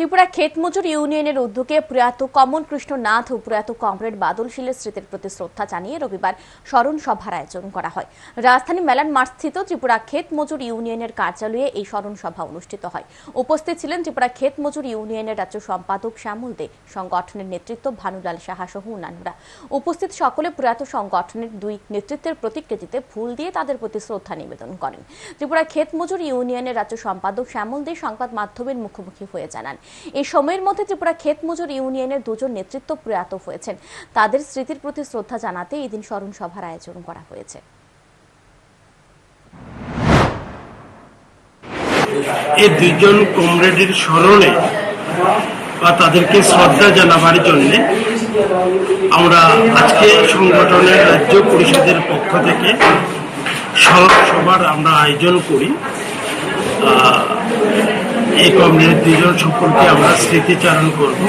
ত্রিপুরা ক্ষেত মজুর ইউনিয়নের উদ্যোগে প্রয়াত কমল কৃষ্ণ নাথ ও প্রয়াত কমরেড বাদল শীলের স্মৃতির প্রতি শ্রদ্ধা জানিয়ে রবিবার স্মরণ সভার আয়োজন করা হয়। রাজধানী মেলান মাঠস্থিত ত্রিপুরা ক্ষেত মজুর ইউনিয়নের কার্যালয়ে এই স্মরণ সভা অনুষ্ঠিত হয়। উপস্থিত ছিলেন ত্রিপুরা ক্ষেত মজুর ইউনিয়নের রাজ্য সম্পাদক শ্যামল দে, সংগঠনের নেতৃত্ব ভানুলাল সাহা সহ অন্যান্যরা। উপস্থিত সকলে প্রয়াত সংগঠনের দুই নেতৃত্বের প্রতিকৃতিতে ফুল দিয়ে তাদের প্রতি শ্রদ্ধা নিবেদন করেন। ত্রিপুরা ক্ষেত মজুর ইউনিয়নের রাজ্য সম্পাদক শ্যামল দে সংবাদ মাধ্যমের মুখোমুখি হয়ে জানান এই সময়ের মধ্যে ত্রিপুরা ক্ষেত মজুর ইউনিয়নের দুজন নেতৃত্ব প্রয়াত হয়েছেন। তাদের স্মৃতির প্রতি শ্রদ্ধা জানাতে এদিন স্মরণ সভার আয়োজন করা হয়েছে। এই দুজন কমরেডের স্মরণে বা তাদেরকে শ্রদ্ধা জানাবার জন্য আমরা আজকে সংগঠনের রাজ্য পরিষদের পক্ষ থেকে সভার আমরা আয়োজন করি। এই দুজন সম্পর্কে আমরা স্মৃতিচারণ করব।